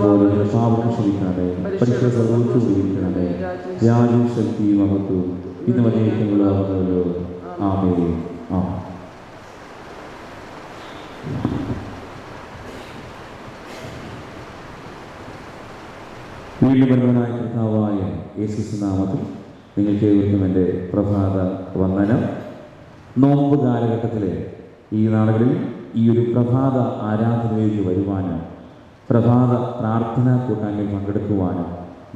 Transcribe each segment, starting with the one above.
പോലെ പാപം ക്ഷമിക്കണമേ പരിശുദ്ധ സർവോച്ചു ഉപയോഗിക്കണമേ രാജ്യം ശക്തി മഹത്വം ഇന്ന് വന്നേക്കുള്ളതാകുന്നല്ലോ ആമേ ആ വീണ്ടും വരുന്നതായ കർത്താവായ യേശുസ് നാമത്തിൽ നിങ്ങൾക്ക് എന്റെ പ്രഭാത വന്ദനം നോമ്പ് കാലഘട്ടത്തിലെ ഈ നാളുകളിൽ ഈ ഒരു പ്രഭാത ആരാധനയിലേക്ക് വരുവാനും പ്രഭാത പ്രാർത്ഥനാ കൂട്ടായ്മയിൽ പങ്കെടുക്കുവാനും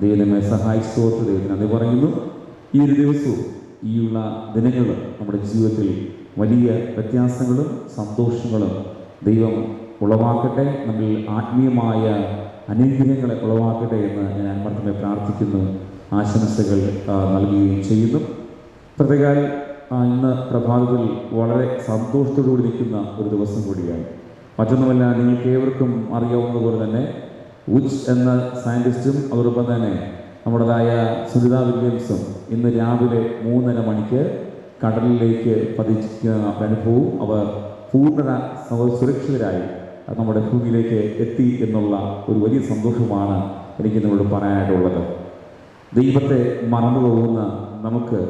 ദൈവമേ സഹായിച്ചോർത്ത് ദൈവത്തിന് നന്ദി പറയുന്നു. ഈ ഒരു ദിവസവും ഈയുള്ള ദിനങ്ങൾ നമ്മുടെ ജീവിതത്തിൽ വലിയ വ്യത്യാസങ്ങളും സന്തോഷങ്ങളും ദൈവം ഉളവാക്കട്ടെ നമ്മിൽ ആത്മീയമായ അനുഗ്രഹങ്ങളെ ഉളവാക്കട്ടെ എന്ന് ഞാൻ ആത്മാർത്ഥമായി പ്രാർത്ഥിക്കുന്നു. ആശംസകൾ നൽകുകയും ചെയ്യുന്നു. പ്രത്യേക ഇന്ന് പ്രഭാതത്തിൽ വളരെ സന്തോഷത്തോടുകൂടി നിൽക്കുന്ന ഒരു ദിവസം കൂടിയാണ്. മറ്റൊന്നുമല്ല നിങ്ങൾക്ക് ഏവർക്കും അറിയാവുന്നതുപോലെ തന്നെ ഉച്ച് എന്ന സയന്റിസ്റ്റും അതോടൊപ്പം തന്നെ നമ്മുടേതായ സുനിത വില്യംസും ഇന്ന് രാവിലെ മൂന്നര മണിക്ക് കടലിലേക്ക് പതിച്ചിരിക്കുന്ന അനുഭവവും അവർ പൂർണ സുരക്ഷിതരായി നമ്മുടെ ഭൂമിയിലേക്ക് എത്തി എന്നുള്ള ഒരു വലിയ സന്തോഷമാണ് എനിക്ക് നിങ്ങളോട് പറയാനായിട്ടുള്ളത്. ദൈവത്തെ മറന്നു പോകുന്ന നമുക്ക്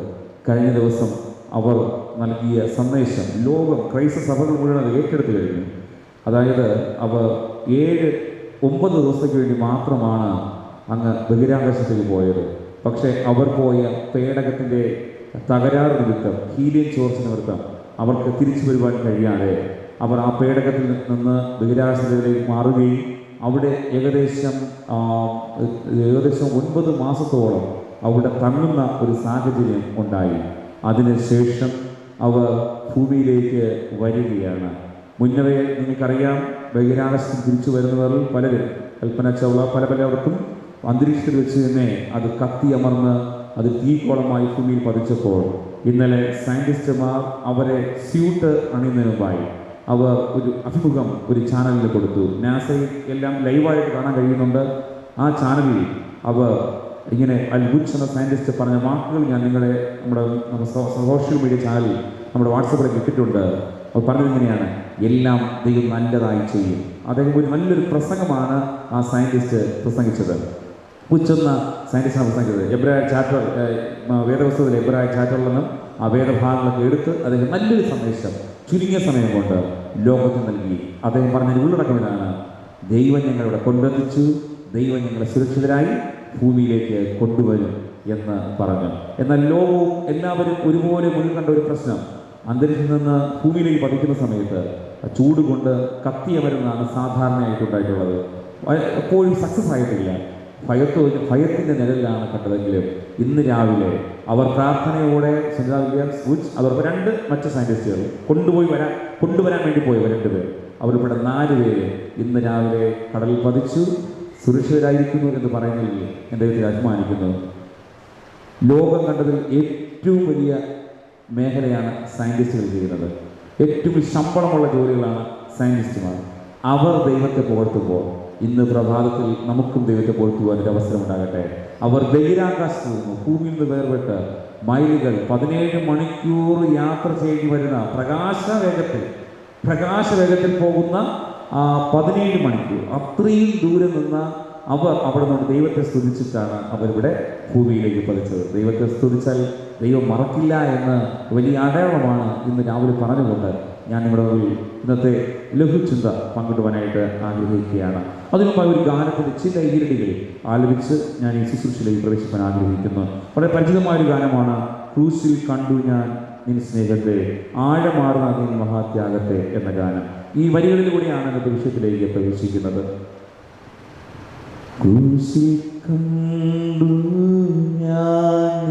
കഴിഞ്ഞ ദിവസം അവർ നൽകിയ സന്ദേശം ലോകം ക്രൈസ്തവ സഭകൾ മുഴുവൻ അത് ഏറ്റെടുത്തു കഴിഞ്ഞു. അതായത് അവർ ഏഴ് ഒമ്പത് ദിവസത്തേക്ക് വേണ്ടി മാത്രമാണ് അങ്ങ് ബഹിരാകാശത്തേക്ക് പോയത്. പക്ഷേ അവർ പോയ പേടകത്തിന്റെ തകരാറ് നിമിത്തം ഹീലിയൻ ചോർച്ച നിമിത്തം അവർക്ക് തിരിച്ചു വരുവാൻ കഴിയാതെ അവർ ആ പേടകത്തിൽ നിന്ന് ബഹിരാകാശത്തിലേക്ക് മാറുകയും അവിടെ ഏകദേശം ഏകദേശം ഒൻപത് മാസത്തോളം അവിടെ തങ്ങുന്ന ഒരു സാഹചര്യം ഉണ്ടായി. അതിനുശേഷം അവർ ഭൂമിയിലേക്ക് വരികയാണ്. മുന്നവേ നിങ്ങൾക്കറിയാം ബഹിരാകാശത്തിൽ തിരിച്ചു വരുന്നവരിൽ പലരും കൽപ്പന ചൗള പല പലർക്കും അന്തരീക്ഷത്തിൽ വെച്ച് തന്നെ അത് കത്തിയമർന്ന് അത് തീക്കോളമായി ഭൂമിയിൽ പതിച്ചപ്പോൾ ഇന്നലെ സയന്റിസ്റ്റുമാർ അവരെ സ്യൂട്ട് അണിയുന്നതിനുമായി അവർ ഒരു അഭിമുഖം ഒരു ചാനലിൽ കൊടുത്തു. നാസയിൽ എല്ലാം ലൈവായിട്ട് കാണാൻ കഴിയുന്നുണ്ട്. ആ ചാനലിൽ അവർ ഇങ്ങനെ അൽബുച്ച് എന്ന സയന്റിസ്റ്റ് പറഞ്ഞ വാക്കുകൾ ഞാൻ നിങ്ങളെ നമ്മുടെ സോഷ്യൽ മീഡിയ ചാനലിൽ നമ്മുടെ വാട്സപ്പിൽ ഇട്ടിട്ടുണ്ട്. അപ്പോൾ പറഞ്ഞത് ഇങ്ങനെയാണ്. എല്ലാം ദൈവം നല്ലതായി ചെയ്യും. അദ്ദേഹം ഒരു നല്ലൊരു പ്രസംഗമാണ് ആ സയന്റിസ്റ്റ് പ്രസംഗിച്ചത്. ഉച്ചെന്ന സയന്റിസ്റ്റാണ് പ്രസംഗിച്ചത്. എബ്രായ ചാറ്റർ വേദപുസ്തകത്തിലെ എബ്രായ ചാറ്ററിൽ നിന്നും ആ വേദഭാഗങ്ങളൊക്കെ എടുത്ത് അദ്ദേഹം നല്ലൊരു സന്ദേശം ചുരുങ്ങിയ സമയം കൊണ്ട് ലോകത്തിന് നൽകി. അദ്ദേഹം പറഞ്ഞതിന് ഉള്ളടക്കം ഇതാണ്. ദൈവം ഞങ്ങളിവിടെ കൊണ്ടെത്തിച്ചു ദൈവം ഞങ്ങളെ സുരക്ഷിതരായി. ഭൂമിയിലേക്ക് കൊണ്ടുവരും എന്ന് പറഞ്ഞു. എന്നാൽ ലോകവും എല്ലാവരും ഒരുപോലെ മുന്നിൽ കണ്ട ഒരു പ്രശ്നം. അന്തരീക്ഷത്തിൽ നിന്ന് ഭൂമിയിലേക്ക് പതിക്കുന്ന സമയത്ത് ചൂട് കൊണ്ട് കത്തിയമരുന്നാണ് സാധാരണയായിട്ട് ഉണ്ടായിട്ടുള്ളത്. എപ്പോഴും സക്സസ് ആയിട്ടില്ല. ഭയത്തോ ഭയത്തിന്റെ നിലയിലാണ് കണ്ടതെങ്കിലും ഇന്ന് രാവിലെ അവർ പ്രാർത്ഥനയോടെ സുനിത വില്യംസ് ഉച്ച് അവർ രണ്ട് മറ്റ് സയന്റിസ്റ്റുകൾ കൊണ്ടുപോയി വരാൻ കൊണ്ടുവരാൻ വേണ്ടി പോയവർ രണ്ടുപേർ. അവരിവിടെ നാല് പേര് ഇന്ന് രാവിലെ കടലിൽ പതിച്ചു. സുരക്ഷിതരായിരിക്കുന്നു എന്ന് പറയുന്നതിൽ എന്റെ ദൈവത്തിൽ അഭിമാനിക്കുന്നത് ലോകം കണ്ടതിൽ ഏറ്റവും വലിയ മേഖലയാണ് സയന്റിസ്റ്റുകൾ ചെയ്യുന്നത്. ഏറ്റവും ശമ്പളമുള്ള ജോലികളാണ് സയന്റിസ്റ്റുമാർ അവർ ദൈവത്തെ പുകഴ്ത്തുമ്പോൾ ഇന്ന് പ്രഭാതത്തിൽ നമുക്കും ദൈവത്തെ പുകഴ്ത്തുവാൻ ഒരു അവസരം ഉണ്ടാകട്ടെ. അവർ ബഹിരാകാശത്ത് നിന്നു ഭൂമിയിൽ നിന്ന് വേർപെട്ട് മൈലുകൾ പതിനേഴ് മണിക്കൂർ യാത്ര ചെയ്യേണ്ടി വരുന്ന പ്രകാശവേഗത്തിൽ പ്രകാശവേഗത്തിൽ പ്രകാശ വേഗത്തിൽ പോകുന്ന പതിനേഴ് മണിക്കൂർ. അത്രയും ദൂരെ നിന്ന് അവർ അവിടെ നിന്ന് ദൈവത്തെ സ്തുതിച്ചിട്ടാണ് അവരിവിടെ ഭൂമിയിലേക്ക് പതിച്ചത്. ദൈവത്തെ സ്തുതിച്ചാൽ ദൈവം മറക്കില്ല എന്ന് വലിയ അടയാളമാണ് ഇന്ന് രാവിലെ പറഞ്ഞുകൊണ്ട് ഞാൻ നിങ്ങളുടെ മുമ്പിൽ ഇന്നത്തെ ലഘുചിന്ത പങ്കിടുവാനായിട്ട് ആഗ്രഹിക്കുകയാണ്. അതിനുമ്പോൾ ഒരു ഗാനത്തിന്റെ ചില ഈരടികൾ ആലപിച്ച് ഞാൻ ഈ ശുശ്രൂഷയിലേക്ക് പ്രവേശിക്കാൻ ആഗ്രഹിക്കുന്നു. വളരെ പരിചിതമായ ഒരു ഗാനമാണ് ക്രൂസിൽ കണ്ടു ഞാൻ നിൻ സ്നേഹത്തെ ആഴമാർന്ന നിൻ മഹാത്യാഗത്തെ എന്ന ഗാനം. ഈ വരികളിലൂടെയാണ് അത് വിഷയത്തിലേക്ക് പ്രവേശിക്കുന്നത്. ക്രൂശിൽ കണ്ടു ഞാൻ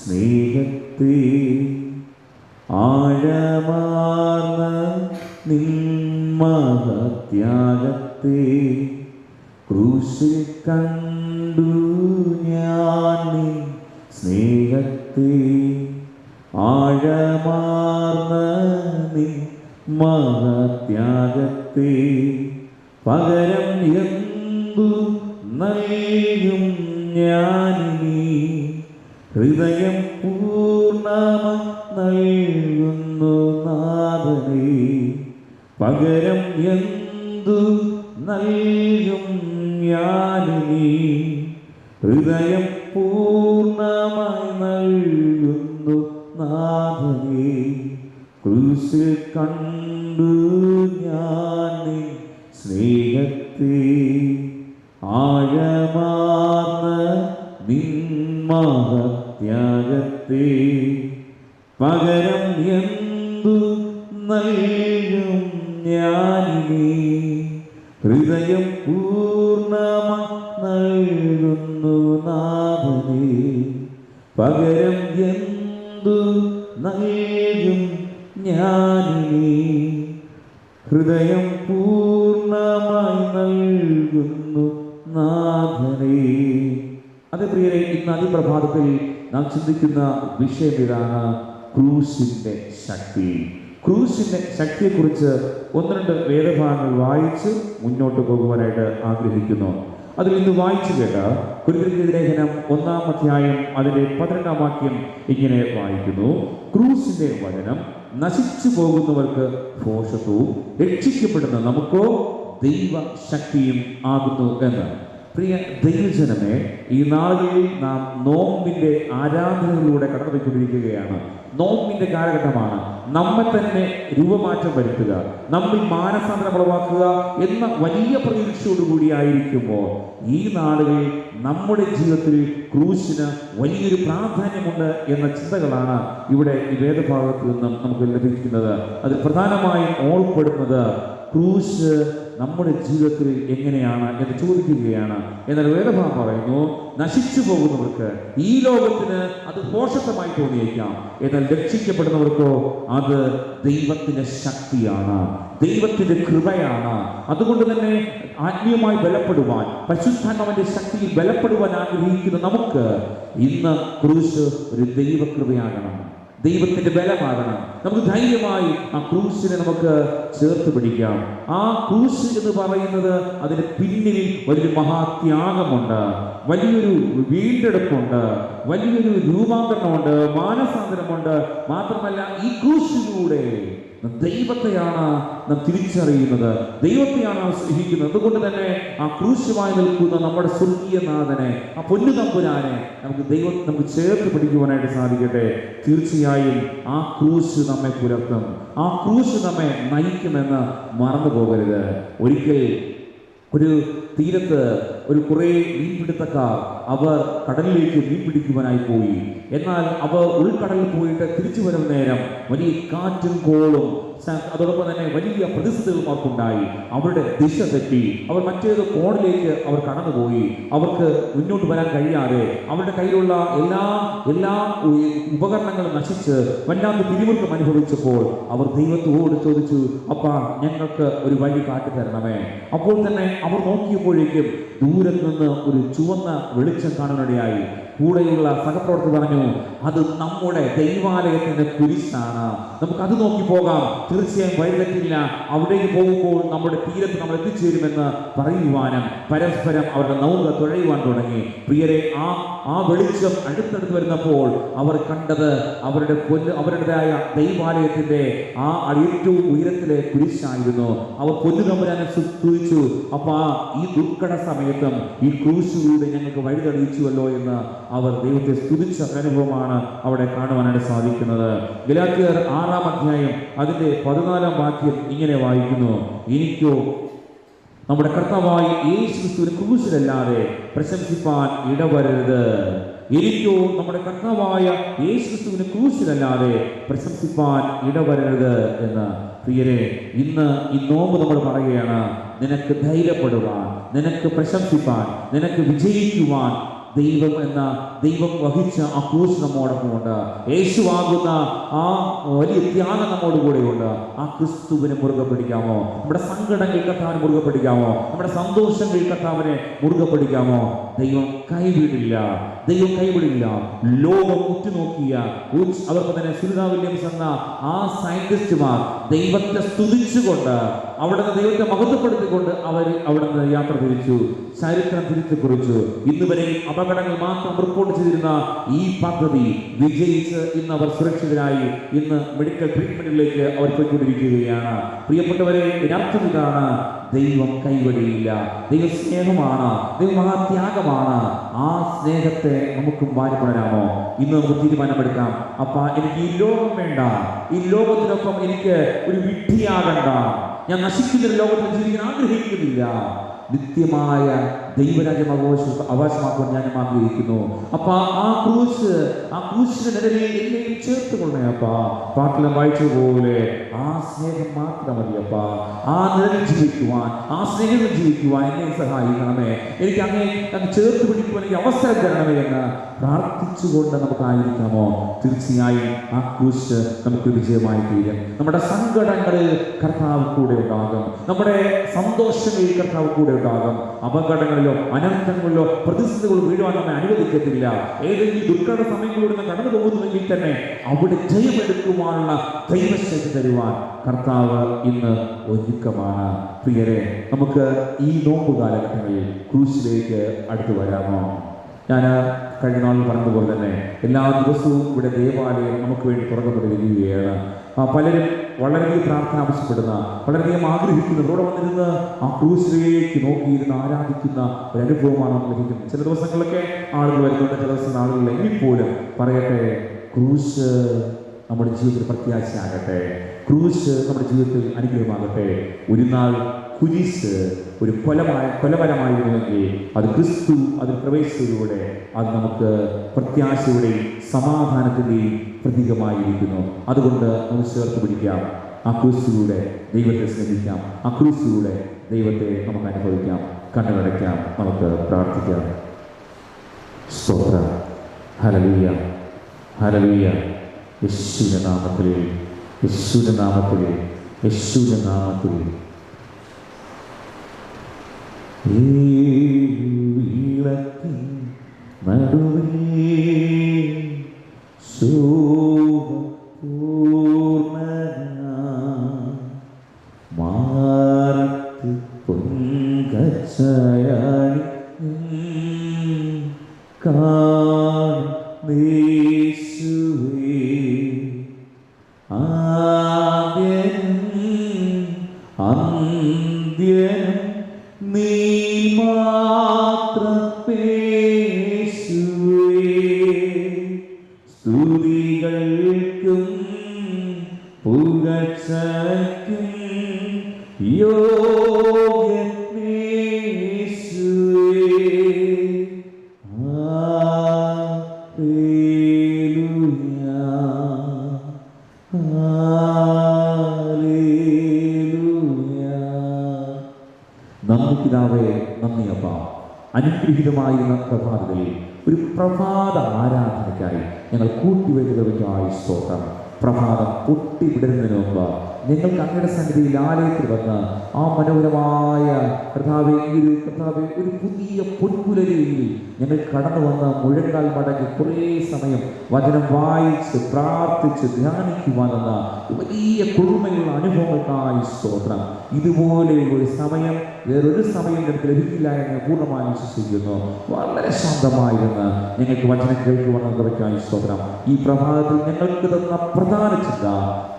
സ്നേഹത്തെ ആഴമാർന്ന നിമ്മഹത്യാഗത്തെ ക്രൂശിൽ കണ്ടു ഞാൻ സ്നേഹത്തെ ആഴമാർന്ന നിൻ മഹത്യാഗത്തെ പകരം എന്തു നൽകും ഞാനിനി? ഹൃദയം പൂർണമ നൽകുന്നു നാഥനെ. പകരം എന്തു നയും ഞാനിനി? ഹൃദയം പൂർണമായി നൽകുന്നു നാഥനെ. കൃഷി കണ്ടു ഞാൻ സ്നേഹത്തെ ആഴമാർന്ന നിന്മഹത്യാഗത്തെ പകരം എന്തു നൽകും ഞാനിനി? ഹൃദയം പൂർണമായി നൽകുന്നു നാഥനെ. പകരം എന്തു നൽകും ഞാനിനി? ഹൃദയം പൂർണമായി നൽകുന്നു നാഥനെ. അതെ പ്രിയരെ ഇന്ന് അതിപ്രഭാതത്തിൽ നാം ചിന്തിക്കുന്ന വിഷയം ഇതാണ് ക്രൂശിന്റെ ശക്തി. ക്രൂശിന്റെ ശക്തിയെക്കുറിച്ച് ഒന്ന് രണ്ട് വേദഭാഗങ്ങൾ വായിച്ച് മുന്നോട്ട് പോകുവാനായിട്ട് ആഗ്രഹിക്കുന്നു. അതിൽ ഇന്ന് വായിച്ചു കേട്ട ലേഖനം ഒന്നാം അധ്യായം അതിന്റെ പതിനെട്ടാം വാക്യം ഇങ്ങനെ വായിക്കുന്നു. ക്രൂസിന്റെ വചനം നശിച്ചു പോകുന്നവർക്ക് ഭോഷത്വവും രക്ഷിക്കപ്പെടുന്ന നമുക്കോ ദൈവശക്തിയും ആകുന്നു എന്ന്. പ്രിയ ദൈവജനമേ ഈ നാളുകളിൽ നാം നോമ്പിന്റെ ആരാധനകളിലൂടെ കടന്നുപോയിക്കൊണ്ടിരിക്കുകയാണ്. നോമ്പിന്റെ കാലഘട്ടമാണ്. നമ്മെ തന്നെ രൂപമാറ്റം വരുത്തുക നമ്മിൽ മാനസാന്തരം ഉളവാക്കുക എന്ന വലിയ പ്രതീക്ഷയോടുകൂടി ആയിരിക്കുമ്പോൾ ഈ നാളുകളിൽ നമ്മുടെ ജീവിതത്തിൽ ക്രൂശിന് വലിയൊരു പ്രാധാന്യമുണ്ട് എന്ന ചിന്തകളാണ് ഇവിടെ ഈ വേദഭാഗത്ത് നിന്നും നമുക്ക് ലഭിക്കുന്നത്. അതിൽ പ്രധാനമായും ഓർപ്പെടുന്നത് ക്രൂശ് നമ്മുടെ ജീവിതത്തിൽ എങ്ങനെയാണ് എന്ന് ചോദിക്കുകയാണ്. എന്നാൽ വേദഭാഗം പറയുന്നു നശിച്ചു പോകുന്നവർക്ക് ഈ ലോകത്തിന് അത് പോഷകമായി തോന്നിയേക്കാം. എന്നാൽ രക്ഷിക്കപ്പെടുന്നവർക്കോ അത് ദൈവത്തിന്റെ ശക്തിയാണ് ദൈവത്തിന്റെ കൃപയാണ്. അതുകൊണ്ട് തന്നെ ആത്മീയമായി ബലപ്പെടുവാൻ പശുസ്ഥാനവന്റെ ശക്തിയിൽ ബലപ്പെടുവാൻ ആഗ്രഹിക്കുന്ന നമുക്ക് ഇന്ന് ക്രൂശ് ഒരു ദൈവകൃപയാകണം. ദൈവത്തിന്റെ ബലമാകണം. നമുക്ക് ധൈര്യമായി ആ ക്രൂശിനെ നമുക്ക് ചേർത്ത് പിടിക്കാം. ആ ക്രൂശ് എന്ന് പറയുന്നത് അതിന് പിന്നിൽ വലിയൊരു മഹാത്യാഗമുണ്ട്. വലിയൊരു വീണ്ടെടുപ്പുണ്ട്. വലിയൊരു രൂപാന്തരണമുണ്ട്. മാനസാന്തരമുണ്ട്. മാത്രമല്ല ഈ ക്രൂശിലൂടെ ദൈവത്തെയാണ് നാം തിരിച്ചറിയുന്നത്. ദൈവത്തെയാണ് നാം സ്നേഹിക്കുന്നത്. അതുകൊണ്ട് തന്നെ ആ ക്രൂശുമായി നിൽക്കുന്ന നമ്മുടെ സ്വർഗീയ നാഥനെ ആ പൊന്നു തമ്പുരാനെ നമുക്ക് ദൈവം നമുക്ക് ചേർത്ത് പിടിക്കുവാനായിട്ട് സാധിക്കട്ടെ. തീർച്ചയായും ആ ക്രൂശ് നമ്മെ പുലർത്തും. ആ ക്രൂശ് നമ്മെ നയിക്കുമെന്ന് മറന്നു പോകരുത് ഒരിക്കൽ ഒരു തീരത്ത് ഒരു കുറേ മീൻപിടുത്തക്കാർ അവർ കടലിലേക്ക് മീൻ പിടിക്കുവാനായി പോയി. എന്നാൽ അവർ ഉൾക്കടലിൽ പോയിട്ട് തിരിച്ചു വരുന്ന നേരം വലിയ കാറ്റും കോളും അതോടൊപ്പം തന്നെ വലിയ പ്രതിസന്ധികളും അവർക്കുണ്ടായി. അവരുടെ ദിശ തെറ്റി. അവർ മറ്റേത് കോണിലേക്ക് അവർ കടന്നുപോയി. അവർക്ക് മുന്നോട്ട് വരാൻ കഴിയാതെ അവരുടെ കയ്യിലുള്ള എല്ലാ എല്ലാ ഉപകരണങ്ങളും നശിച്ച് വല്ലാത്ത പിരിമുറുക്കം അനുഭവിച്ചപ്പോൾ അവർ ദൈവത്തോട് ചോദിച്ചു അപ്പ ഞങ്ങൾക്ക് ഒരു വഴി കാട്ടി തരണമേ. അപ്പോൾ തന്നെ അവർ നോക്കിയപ്പോഴേക്കും ദൂരത്ത് നിന്ന് ഒരു ചുവന്ന വെളിച്ചം കാണാനിടയായി. കൂടെയുള്ള സഹപ്രവർത്തകർ പറഞ്ഞു അത് നമ്മുടെ ദൈവാലയത്തിന്റെ കുരിശാണ്. നമുക്ക് അത് നോക്കി പോകാം. തീർച്ചയായും വഴിതെറ്റില്ല. അവിടേക്ക് പോകുമ്പോൾ നമ്മുടെ തീരത്ത് നമ്മൾ എത്തിച്ചേരുമെന്ന് പറയുവാനും പരസ്പരം അവരുടെ നൗക തുഴയുവാൻ തുടങ്ങി. പ്രിയരെ ആ ആ വെളിച്ചം അടുത്തടുത്ത് വരുന്നപ്പോൾ അവർ കണ്ടത് അവരുടെ പൊന്ന് അവരുടേതായ ദൈവാലയത്തിന്റെ ആ ഏറ്റവും ഉയരത്തിലെ കുരിശായിരുന്നു. അവർ പൊന്നു തമ്പുരാനെ സ്തുതിച്ചു അപ്പൊ ഈ ദുർഘട സമയത്തും ഈ ക്രൂശിലൂടെ ഞങ്ങൾക്ക് വഴി തെളിയിച്ചുവല്ലോ എന്ന് അവർ ദൈവത്തെ സ്തുതിച്ച അനുഭവമാണ് അവിടെ കാണുവാനായിട്ട് സാധിക്കുന്നത്. ഗലാത്തിയർ ആറാം അധ്യായം അതിന്റെ പതിനാലാം വാക്യം ഇങ്ങനെ വായിക്കുന്നു. എനിക്കോ നമ്മുടെ കർത്താവായി യേശു ക്രിസ്തുവിന് ക്രൂശിലല്ലാതെ പ്രശംസിപ്പാൻ ഇടവരരുത്. എനിക്കോ നമ്മുടെ കർത്താവായ യേശു ക്രിസ്തുവിന് ക്രൂശിലല്ലാതെ പ്രശംസിപ്പാൻ ഇടവരരുത്. എന്ന് പ്രിയരെ ഇന്ന് ഈ നോമ്പ് നമ്മൾ പറയുകയാണ് നിനക്ക് ധൈര്യപ്പെടുവാൻ നിനക്ക് പ്രശംസിപ്പാൻ നിനക്ക് വിജയിക്കുവാൻ ദൈവം എന്ന ദൈവം വഹിച്ച ആ ക്രൂശ് നമ്മോടൊപ്പമുണ്ട്. യേശുവാകുന്ന ആ വലിയ ത്യാഗം നമ്മോടുകൂടെ ഉണ്ട് ആ ക്രിസ്തുവിനെ മുറുകെ പിടിക്കാമോ? നമ്മുടെ സങ്കടങ്ങൾ കർത്താവിനെ മുറുകെ പിടിക്കാമോ? നമ്മുടെ സന്തോഷങ്ങൾ കർത്താവിനെ മുറുകെ പിടിക്കാമോ? ദൈവം കൈവിടില്ല. ദൈവം കൈവിടില്ല. ലോകം ഉറ്റുനോക്കിയ അവർക്ക് തന്നെ സുനിത വില്യംസ് എന്ന ആ സയന്റിസ്റ്റുമാർ ദൈവത്തെ സ്തുതിച്ചുകൊണ്ട് അവിടെ നിന്ന് ദൈവത്തെ മഹത്വപ്പെടുത്തിക്കൊണ്ട് അവർ അവിടെ നിന്ന് യാത്ര തിരിച്ചു ചരിത്രം തിരിച്ചു കുറിച്ചു ഇന്ന് വരെ അപകടങ്ങൾ മാത്രം റിപ്പോർട്ട് ചെയ്തിരുന്ന ഈ പദ്ധതി വിജയിച്ച് ഇന്ന് അവർ സുരക്ഷിതരായി ഇന്ന് മെഡിക്കൽ ട്രീറ്റ്മെന്റിലേക്ക് അവർ പോയിക്കൊണ്ടിരിക്കുകയാണ്. പ്രിയപ്പെട്ടവരെ ഇതിനർത്ഥം ഇതാണ്. ദൈവം കൈവഴിയില്ല. ദൈവ സ്നേഹമാണ്. ദൈവം മഹാത്യാഗമാണ്. ആ സ്നേഹത്തെ നമുക്ക് വാരിപ്പുണരാമോ ഇന്ന് നമുക്ക് തീരുമാനമെടുക്കാം. അപ്പ എനിക്ക് ഈ ലോകം വേണ്ട. ഈ ലോകത്തിനൊപ്പം എനിക്ക് ഒരു വിഡ്ഢിയാകണ്ട. ഞാൻ നശിക്കുന്ന ലോകത്തിൽ ജീവിക്കാൻ ആഗ്രഹിക്കുന്നില്ല. നിത്യമായ ദൈവരാജ്യം അവകാശ അവകാശമാക്കുവാൻ ഞാൻ ആഗ്രഹിക്കുന്നു. അപ്പൊ ആ ക്രൂശ് ആ ക്രൂശിന്റെ നിഴലിൽ എന്നെയും ചേർത്ത് അപ്പ. വായിച്ചു വായിച്ചതുപോലെ ആ സ്നേഹം മാത്രം മതിയപ്പാ ആ നിഴലിൽ ജീവിക്കുവാൻ ആ സ്നേഹത്തിൽ ജീവിക്കുവാൻ എന്നെ സഹായിക്കണമേ. എനിക്ക് അങ്ങനെ അങ്ങ് ചേർത്ത് പിടിക്കുവാൻ എനിക്ക് അവസരം തരണമേ എന്ന് പ്രാർത്ഥിച്ചുകൊണ്ട് നമുക്കായിരിക്കാമോ തീർച്ചയായും ആ ക്രൂശ് നമുക്ക് വിജയമായി തീരും. നമ്മുടെ സങ്കടങ്ങളിൽ കർത്താവ് കൂടെ ഉണ്ടാകും. നമ്മുടെ സന്തോഷങ്ങളിൽ കർത്താവ് കൂടെ ഉണ്ടാകും. അപകടങ്ങളിലോ അനർത്ഥങ്ങളിലോ പ്രതിസന്ധികളോ വീഴുവാൻ നമ്മെ അനുവദിക്കത്തില്ല. ഏതെങ്കിലും ദുഃഖ സമയങ്ങളിലൂടെ കടന്നു പോകുന്നുവെങ്കിൽ തന്നെ അവിടെ ജയമെടുക്കുവാനുള്ള ദൈവശക്തി തരുവാൻ കർത്താവ് ഇന്ന് ഒരുക്കമാണ്. പ്രിയരെ നമുക്ക് ഈ നോമ്പ് കാലഘട്ടങ്ങളിൽ ക്രൂശിലേക്ക് അടുത്തു വരാമോ? ഞാൻ കഴിഞ്ഞ നാളിൽ പറഞ്ഞതുപോലെ തന്നെ എല്ലാ ദിവസവും ഇവിടെ ദേവാലയം നമുക്ക് വേണ്ടി ആ, പലരും വളരെയധികം പ്രാർത്ഥന ആവശ്യപ്പെടുന്ന വളരെയധികം ആഗ്രഹിക്കുന്ന ഇവിടെ വന്നിരുന്ന് ആ ക്രൂശിലേക്ക് നോക്കിയിരുന്ന് ആരാധിക്കുന്ന ഒരു അനുഭവമാണ് നമുക്ക് ലഭിക്കുന്നത്. ചില ദിവസങ്ങളിലൊക്കെ ആളുകൾ വരുന്നുണ്ട് ചില ദിവസം ആളുകൾ പോലും പറയട്ടെ ക്രൂശ് നമ്മുടെ ജീവിതത്തിൽ പ്രത്യാശയാകട്ടെ ക്രൂശ് നമ്മുടെ ജീവിതത്തിൽ അനുഗ്രഹമാകട്ടെ. ഒരു നാൾ കുരിശ് ഒരു കൊലമായ കൊലമരമായിരുന്നുവെങ്കിൽ അത് ക്രിസ്തു അതിൽ പ്രവേശിച്ചതിലൂടെ അത് നമുക്ക് പ്രത്യാശയുടെയും സമാധാനത്തിന്റെയും പ്രതീകമായിരിക്കുന്നു. അതുകൊണ്ട് നമുക്ക് ചേർത്ത് പിടിക്കാം. ആ ക്രൂശിലൂടെ ദൈവത്തെ സ്നേഹിക്കാം. ആ ക്രൂശിലൂടെ ദൈവത്തെ നമുക്ക് അനുഭവിക്കാം. കണ്ണുകടയ്ക്കാം നമുക്ക് പ്രാർത്ഥിക്കാം. സ്തോത്രം. ഹലലീയ ഹലലീയ യശുവിന്റെ നാമത്തിൽ യശുവിന്റെ നാമത്തിൽ യശുവിന്റെ നാമത്തിൽ ഏഴുവിളക്കിൻ പൊൻകച്ചയാണി കാണേശുവേ പ്രഭാതത്തിൽ ഒരു പ്രഭാത ആരാധനയ്ക്കായി ഞങ്ങൾ കൂട്ടിവെക്കുകയായി സ്തോത്രം. പ്രഭാതം പൊട്ടിവിടുന്നതിന് മുമ്പ് നിങ്ങൾക്ക് അങ്ങയുടെ സന്നിധിയിൽ ആലയത്തിൽ വന്ന് ആ മനോഹരമായ കർത്താവെ ഒരു ഒരു പുതിയ പൊൻപുലരിയിൽ ഞങ്ങൾ കടന്നു വന്ന് മുഴങ്കാൽ മടങ്ങി കുറേ സമയം വചനം വായിച്ച് പ്രാർത്ഥിച്ച് ധ്യാനിക്കുവാനെന്ന വലിയ കുഴുമയുള്ള അനുഭവങ്ങൾക്കായി സ്തോത്രം. ഇതുപോലെയുള്ള ഒരു സമയം വേറൊരു സമയം ഞങ്ങൾക്ക് ലഭിക്കില്ല എന്ന് പൂർണമായി വിശ്വസിക്കുന്നു. വളരെ ശാന്തമായിരുന്ന് ഞങ്ങൾക്ക് വചനം കേൾക്കുവാനുള്ളവയ്ക്കായി സ്തോത്രം. ഈ പ്രഭാതത്തിൽ ഞങ്ങൾക്ക് തന്ന പ്രധാന ചിന്ത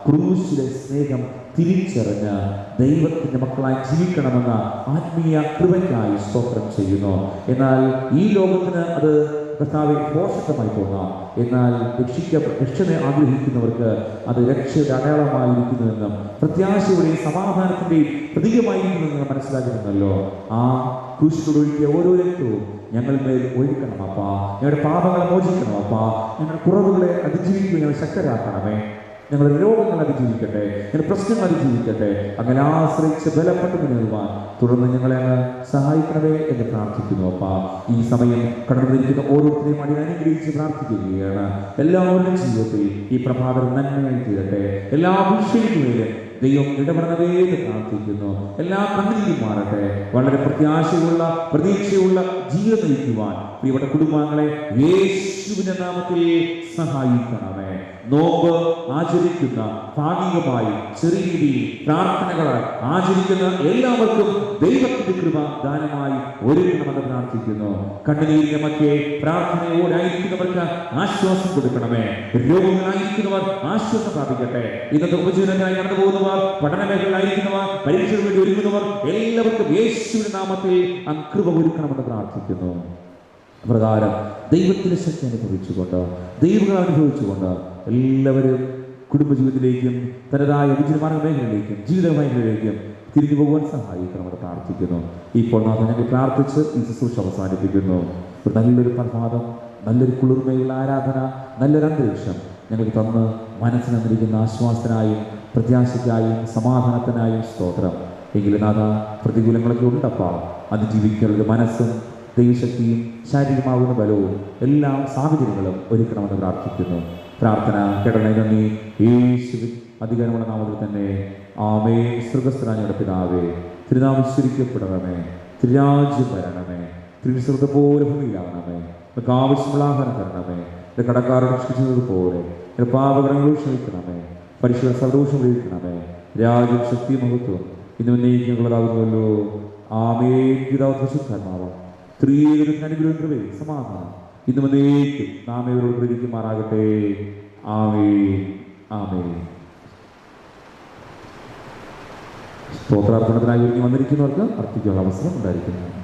ക്രൂശിലെ സ്നേഹം തിരിച്ചറിഞ്ഞ് ദൈവത്തിന്റെ മക്കളായി ജീവിക്കണമെന്ന ആത്മീയ കൃപയ്ക്കായി സ്തോത്രം ചെയ്യുന്നു. എന്നാൽ ഈ ലോകത്തിന് അത് കർത്താവെ പോഷകമായി തോന്നാം. എന്നാൽ രക്ഷിക്ക രക്ഷനെ ആഗ്രഹിക്കുന്നവർക്ക് അത് രക്ഷയുടെ അടയാളമായിരിക്കുന്നുവെന്നും പ്രത്യാശയുടെയും സമാധാനത്തിന്റെയും പ്രതീകമായിരിക്കുന്നുവെന്ന് മനസ്സിലാക്കുന്നുണ്ടല്ലോ ആ ക്രൂശിലൊഴുക്കിയ ഓരോ രക്തവും ഞങ്ങൾ മേൽ ഒഴുക്കണം അപ്പാ. ഞങ്ങളുടെ പാപങ്ങളെ മോചിക്കണം അപ്പാ. ഞങ്ങളുടെ കുറവുകളെ അതിജീവിക്കുക ഞങ്ങൾ ശക്തരാക്കണമേ. ഞങ്ങളുടെ രോഗങ്ങൾ അതിജീവിക്കട്ടെ ഞങ്ങളുടെ പ്രശ്നങ്ങൾ അതിജീവിക്കട്ടെ. അങ്ങനെ ആശ്രയിച്ച് ബലപ്പെട്ട് മുന്നേറുവാൻ തുടർന്ന് ഞങ്ങളെ അങ്ങ് സഹായിക്കണമേ എന്ന് പ്രാർത്ഥിക്കുന്നു അപ്പ. ഈ സമയം കടന്നിരിക്കുന്ന ഓരോരുത്തരെയും അടി അനുഗ്രഹിച്ച് പ്രാർത്ഥിക്കുകയാണ്. എല്ലാവരുടെ ജീവിതത്തിൽ ഈ പ്രഭാതം നന്മയായി തീരട്ടെ. എല്ലാ വിഷയങ്ങളിലും ദൈവം ഇടപെടണമേ എന്ന് പ്രാർത്ഥിക്കുന്നു. എല്ലാ മാറട്ടെ. വളരെ പ്രത്യാശയുള്ള പ്രതീക്ഷയുള്ള ജീവിതം നയിക്കുവാൻ പ്രിയപ്പെട്ട കുടുംബാംഗങ്ങളെ യേശുവിന്റെ നാമത്തിൽ സഹായിക്കണമേ. നോമ്പ് ആചരിക്കുന്ന ഭാഗികമായി ചെറിയ രീതിയിൽ പ്രാർത്ഥനകളായി ആചരിക്കുന്ന എല്ലാവർക്കും ദൈവത്തിന്റെ കൃപ ദാനമായി ഒരുക്കണമെന്ന് പ്രാർത്ഥിക്കുന്നു. കണ്ണുനീരിനെ മറ്റേ പ്രാർത്ഥനയോടായിരിക്കുന്നവർക്ക് ആശ്വാസം കൊടുക്കണമേ. രോഗങ്ങളായിരിക്കുന്നവർ ആശ്വാസം പ്രാപിക്കട്ടെ. ഇന്നത്തെ ഉപജീവനത്തിനായി നടന്നു പോകുന്നവർ പഠന മേഖലയിലായിരിക്കുന്നവർ പരീക്ഷകൾ വേണ്ടി ഒരുങ്ങുന്നവർ എല്ലാവർക്കും യേശുവിന്റെ നാമത്തിൽ അകൃപ കൃപ ഒരുക്കണമെന്ന് പ്രാർത്ഥിക്കുന്നു. പ്രകാരം ദൈവത്തിന്റെ ശക്തി അനുഭവിച്ചുകൊണ്ട് ദൈവങ്ങൾ അനുഭവിച്ചുകൊണ്ട് എല്ലാവരും കുടുംബജീവിതത്തിലേക്കും തനതായ വിജയമാർഗ മേഖലയിലേക്കും ജീവിത മേഖലയിലേക്കും തിരിഞ്ഞു പോകുവാൻ സഹായിക്കണമെന്ന് പ്രാർത്ഥിക്കുന്നു. ഇപ്പോൾ നാം ഞങ്ങൾ പ്രാർത്ഥിച്ച് ഈ ശുശ്രൂഷ അവസാനിപ്പിക്കുന്നു. ഒരു നല്ലൊരു പ്രഭാതം നല്ലൊരു കുളിർമയുള്ള ആരാധന നല്ലൊരു അന്തരീക്ഷം ഞങ്ങൾക്ക് തന്ന് മനസ്സിന് തന്നിരിക്കുന്ന ആശ്വാസത്തിനായും പ്രത്യാശയ്ക്കായും സമാധാനത്തിനായും സ്തോത്രം. എങ്കിലും നാഥ പ്രതികൂലങ്ങളൊക്കെ ഉണ്ടപ്പാ. അതിജീവിക്കാനുള്ള മനസ്സും ദൈവശക്തിയും ശാരീരികമാകുന്ന ബലവും എല്ലാ സാഹചര്യങ്ങളും ഒരുക്കണമെന്ന് പ്രാർത്ഥിക്കുന്നു. പ്രാർത്ഥന കേടണേ നന്ദി യേശു അധികാരമുള്ള നാമത്തിൽ തന്നെ ആമേ. സൃഗസ്ത്രാഞ്ഞയുടെ പിതാവേ തിരുനാമശ്വരിക്കപ്പെടണമേ തിരുരാജ്യം വരണമേ. തിരുവിശ്രദ്ധ പോലെ ഭൂമിയിലാകണമേ നമുക്ക് ആവശ്യമുള്ള ആഹാരം തരണമേ. എന്റെ കടക്കാരോട് ക്ഷണിച്ചത് പോലെ എന്റെ പാപകരങ്ങൾ ക്ഷമിക്കണമേ. പരിശുദ്ധ സന്തോഷം വിളിക്കണമേ. രാജ്യം ശക്തി മഹത്വം ഇന്ന് ഉന്നയിക്കുന്നുള്ളതാകുന്നുവല്ലോ ആമേ പിതാവ് ശുദ്ധാത്മാവ് സ്ത്രീകൾക്ക് അനുഗ്രഹം സമാധാനം. ഇന്ന് വന്നേക്കും. നാം ഇവരോട് പ്രതിക്കുമാറാകട്ടെ ആമേ ആമേ സ്തോത്രാർപ്പണത്തിനായി ഒരുങ്ങി വന്നിരിക്കുന്നവർക്ക് അർപ്പിക്കാനുള്ള അവസരം ഉണ്ടായിരിക്കുന്നു.